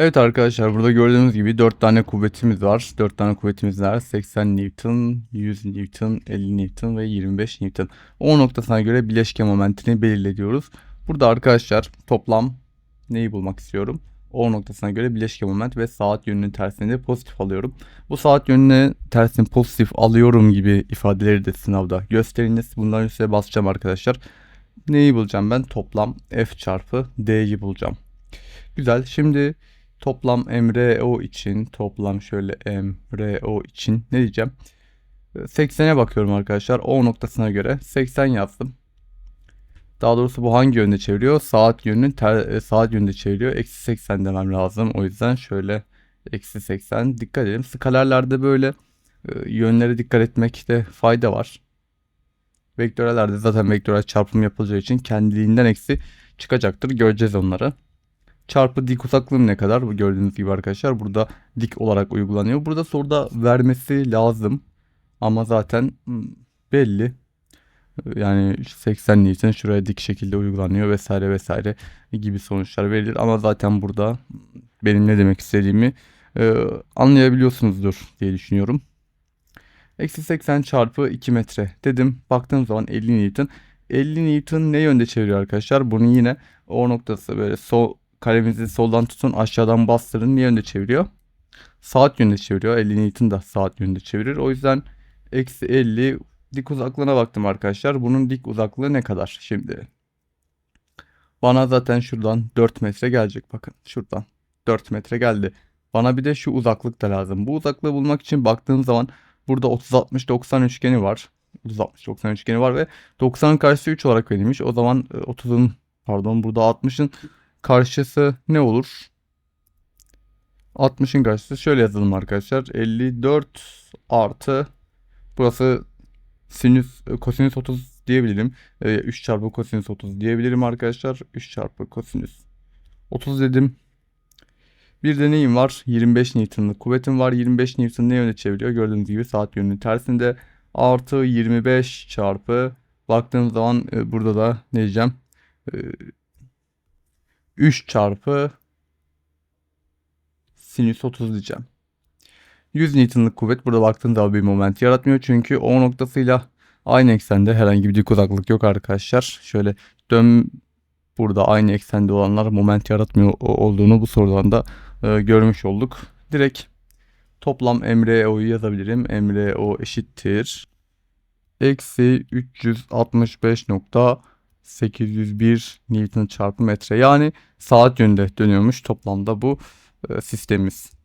Evet arkadaşlar burada gördüğünüz gibi 4 tane kuvvetimiz var. 4 tane kuvvetimiz var. 80 Newton, 100 Newton, 50 Newton ve 25 Newton. O noktasına göre bileşke momentini belirliyoruz. Burada arkadaşlar toplam neyi bulmak istiyorum? O noktasına göre bileşke moment ve saat yönünün tersini de pozitif alıyorum. Bu saat yönüne tersini pozitif alıyorum gibi ifadeleri de sınavda gösteriniz. Bunların üstüne basacağım arkadaşlar. Neyi bulacağım ben? Toplam F çarpı D'yi bulacağım. Güzel. Şimdi toplam MRO için toplam şöyle MRO için ne diyeceğim? 80'e bakıyorum arkadaşlar. O noktasına göre 80 yazdım. Daha doğrusu bu hangi yönde çeviriyor? Saat yönünün ter, e, saat yönünde çeviriyor. Eksi 80 demem lazım. O yüzden şöyle eksi 80 dikkat edelim. Skalerlerde böyle e, yönlere dikkat etmekte fayda var. Vektörellerde zaten vektörel çarpım yapılacağı için kendiliğinden eksi çıkacaktır. Göreceğiz onları. Çarpı dik uzaklığım ne kadar? Gördüğünüz gibi arkadaşlar burada dik olarak uygulanıyor. Burada soruda vermesi lazım. Ama zaten hmm, belli. Yani 80 Newton şuraya dik şekilde uygulanıyor vesaire vesaire gibi sonuçlar verilir. Ama zaten burada benim ne demek istediğimi e, anlayabiliyorsunuzdur diye düşünüyorum. Eksi 80 çarpı 2 metre dedim. Baktığım zaman 50 Newton. 50 Newton ne yönde çeviriyor arkadaşlar? Bunun yine o noktası böyle sol kalemizi soldan tutun aşağıdan bastırın ne yönde çeviriyor? Saat yönünde çeviriyor. 50 Newton da saat yönünde çevirir. O yüzden eksi 50 dik uzaklığına baktım arkadaşlar. Bunun dik uzaklığı ne kadar? Şimdi bana zaten şuradan 4 metre gelecek. Bakın şuradan 4 metre geldi. Bana bir de şu uzaklık da lazım. Bu uzaklığı bulmak için baktığım zaman burada 30-60-90 üçgeni var. 30-60-90 üçgeni var ve 90'ın karşısı 3 olarak verilmiş. O zaman 30'un pardon burada 60'ın karşısı ne olur? 60'ın karşısı şöyle yazalım arkadaşlar. 54 artı burası sinüs kosinüs 30 diyebilirim. 3 çarpı kosinüs 30 diyebilirim arkadaşlar. 3 çarpı kosinüs 30 dedim. Bir de neyim var? 25 Newton'lık kuvvetim var. 25 Newton ne yöne çeviriyor? Gördüğünüz gibi saat yönünün tersinde. Artı 25 çarpı baktığım zaman e, burada da ne diyeceğim? E, 3 çarpı sinüs 30 diyeceğim. 100 Newton'lık kuvvet burada baktığında bir moment yaratmıyor. Çünkü O noktasıyla aynı eksende herhangi bir dik uzaklık yok arkadaşlar. Şöyle dön burada aynı eksende olanlar moment yaratmıyor olduğunu bu sorudan da e, görmüş olduk. Direkt toplam MRO'yu yazabilirim. MRO eşittir. Eksi 365.801 Newton çarpı metre. Yani saat yönünde dönüyormuş toplamda bu e, sistemimiz.